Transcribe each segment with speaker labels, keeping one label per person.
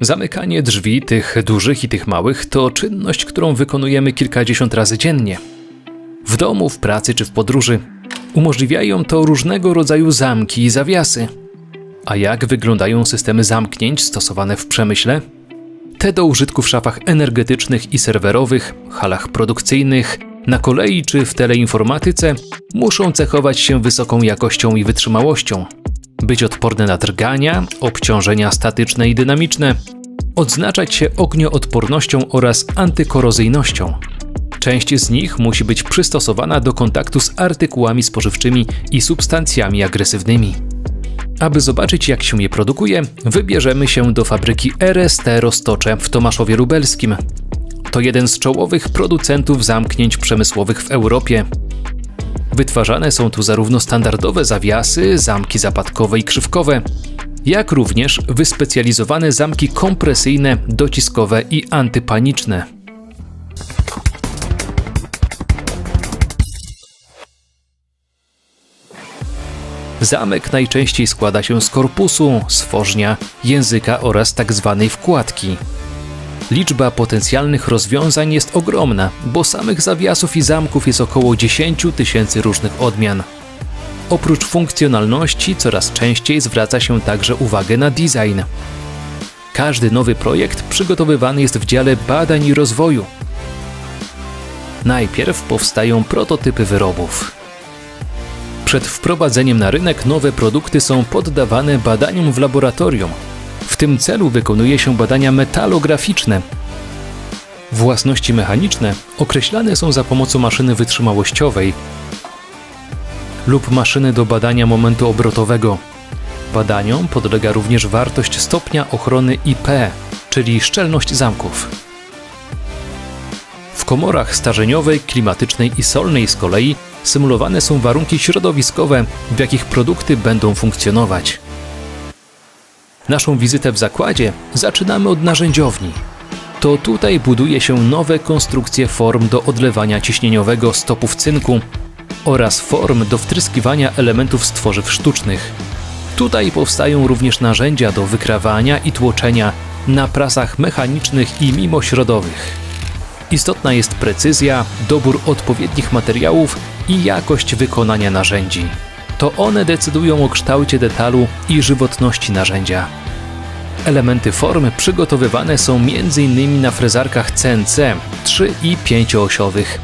Speaker 1: Zamykanie drzwi, tych dużych i tych małych, to czynność, którą wykonujemy kilkadziesiąt razy dziennie. W domu, w pracy czy w podróży. Umożliwiają to różnego rodzaju zamki i zawiasy. A jak wyglądają systemy zamknięć stosowane w przemyśle? Te do użytku w szafach energetycznych i serwerowych, halach produkcyjnych, na kolei czy w teleinformatyce muszą cechować się wysoką jakością i wytrzymałością. Być odporne na drgania, obciążenia statyczne i dynamiczne, odznaczać się ognioodpornością oraz antykorozyjnością. Część z nich musi być przystosowana do kontaktu z artykułami spożywczymi i substancjami agresywnymi. Aby zobaczyć, jak się je produkuje, wybierzemy się do fabryki RST Roztocze w Tomaszowie Lubelskim. To jeden z czołowych producentów zamknięć przemysłowych w Europie. Wytwarzane są tu zarówno standardowe zawiasy, zamki zapadkowe i krzywkowe, jak również wyspecjalizowane zamki kompresyjne, dociskowe i antypaniczne. Zamek najczęściej składa się z korpusu, stworznia, języka oraz tzw. wkładki. Liczba potencjalnych rozwiązań jest ogromna, bo samych zawiasów i zamków jest około 10 tysięcy różnych odmian. Oprócz funkcjonalności coraz częściej zwraca się także uwagę na design. Każdy nowy projekt przygotowywany jest w dziale badań i rozwoju. Najpierw powstają prototypy wyrobów. Przed wprowadzeniem na rynek nowe produkty są poddawane badaniom w laboratorium. W tym celu wykonuje się badania metalograficzne. Własności mechaniczne określane są za pomocą maszyny wytrzymałościowej lub maszyny do badania momentu obrotowego. Badaniom podlega również wartość stopnia ochrony IP, czyli szczelność zamków. W komorach starzeniowej, klimatycznej i solnej z kolei symulowane są warunki środowiskowe, w jakich produkty będą funkcjonować. Naszą wizytę w zakładzie zaczynamy od narzędziowni. To tutaj buduje się nowe konstrukcje form do odlewania ciśnieniowego stopów cynku oraz form do wtryskiwania elementów z tworzyw sztucznych. Tutaj powstają również narzędzia do wykrawania i tłoczenia na prasach mechanicznych i mimośrodowych. Istotna jest precyzja, dobór odpowiednich materiałów i jakość wykonania narzędzi. To one decydują o kształcie detalu i żywotności narzędzia. Elementy formy przygotowywane są m.in. na frezarkach CNC 3 i 5-osiowych,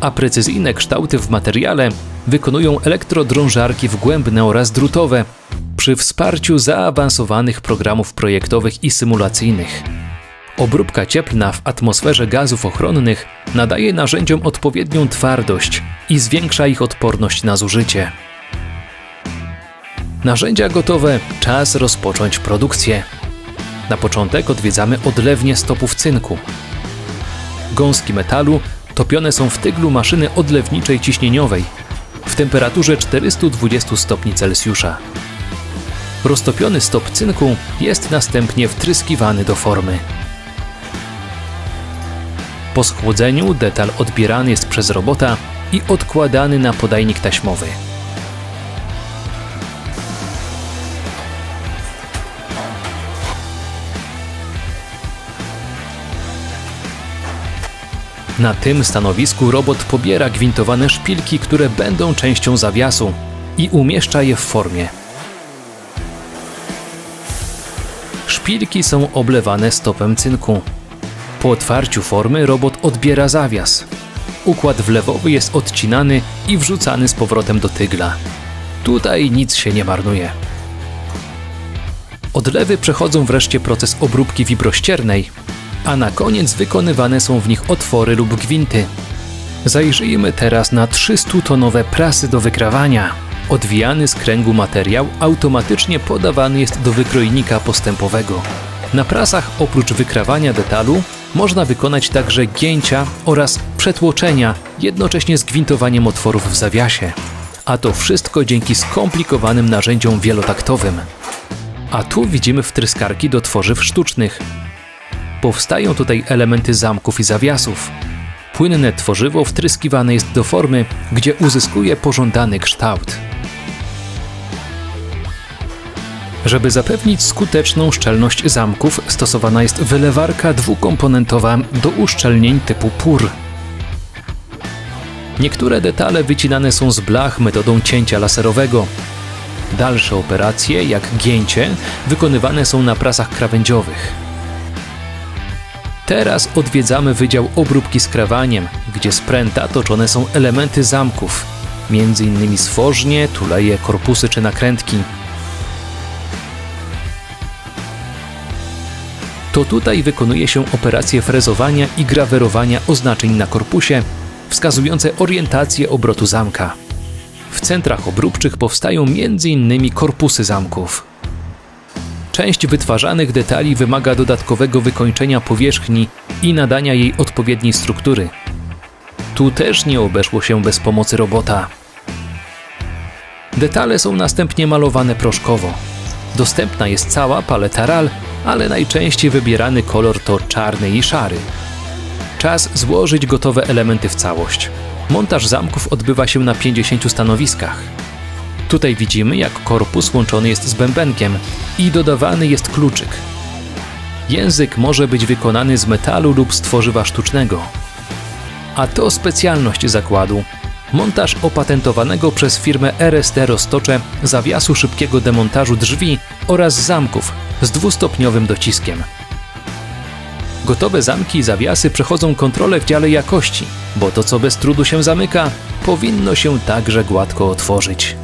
Speaker 1: a precyzyjne kształty w materiale wykonują elektrodrążarki wgłębne oraz drutowe przy wsparciu zaawansowanych programów projektowych i symulacyjnych. Obróbka cieplna w atmosferze gazów ochronnych nadaje narzędziom odpowiednią twardość i zwiększa ich odporność na zużycie. Narzędzia gotowe, czas rozpocząć produkcję. Na początek odwiedzamy odlewnię stopów cynku. Gąski metalu topione są w tyglu maszyny odlewniczej ciśnieniowej w temperaturze 420 stopni Celsjusza. Roztopiony stop cynku jest następnie wtryskiwany do formy. Po schłodzeniu detal odbierany jest przez robota i odkładany na podajnik taśmowy. Na tym stanowisku robot pobiera gwintowane szpilki, które będą częścią zawiasu i umieszcza je w formie. Szpilki są oblewane stopem cynku. Po otwarciu formy robot odbiera zawias. Układ wlewowy jest odcinany i wrzucany z powrotem do tygla. Tutaj nic się nie marnuje. Odlewy przechodzą wreszcie proces obróbki wibrościernej, a na koniec wykonywane są w nich otwory lub gwinty. Zajrzyjmy teraz na 300-tonowe prasy do wykrawania. Odwijany z kręgu materiał automatycznie podawany jest do wykrojnika postępowego. Na prasach oprócz wykrawania detalu można wykonać także gięcia oraz przetłoczenia, jednocześnie z gwintowaniem otworów w zawiasie. A to wszystko dzięki skomplikowanym narzędziom wielotaktowym. A tu widzimy wtryskarki do tworzyw sztucznych. Powstają tutaj elementy zamków i zawiasów. Płynne tworzywo wtryskiwane jest do formy, gdzie uzyskuje pożądany kształt. Żeby zapewnić skuteczną szczelność zamków, stosowana jest wylewarka dwukomponentowa do uszczelnień typu PUR. Niektóre detale wycinane są z blach metodą cięcia laserowego. Dalsze operacje, jak gięcie, wykonywane są na prasach krawędziowych. Teraz odwiedzamy Wydział Obróbki Skrawaniem, gdzie z pręta toczone są elementy zamków, m.in. stworznie, tuleje, korpusy czy nakrętki. To tutaj wykonuje się operacje frezowania i grawerowania oznaczeń na korpusie, wskazujące orientację obrotu zamka. W centrach obróbczych powstają m.in. korpusy zamków. Część wytwarzanych detali wymaga dodatkowego wykończenia powierzchni i nadania jej odpowiedniej struktury. Tu też nie obeszło się bez pomocy robota. Detale są następnie malowane proszkowo. Dostępna jest cała paleta RAL, ale najczęściej wybierany kolor to czarny i szary. Czas złożyć gotowe elementy w całość. Montaż zamków odbywa się na 50 stanowiskach. Tutaj widzimy, jak korpus łączony jest z bębenkiem i dodawany jest kluczyk. Język może być wykonany z metalu lub z tworzywa sztucznego. A to specjalność zakładu. Montaż opatentowanego przez firmę RST Roztocze zawiasu szybkiego demontażu drzwi oraz zamków z dwustopniowym dociskiem. Gotowe zamki i zawiasy przechodzą kontrolę w dziale jakości, bo to co bez trudu się zamyka, powinno się także gładko otworzyć.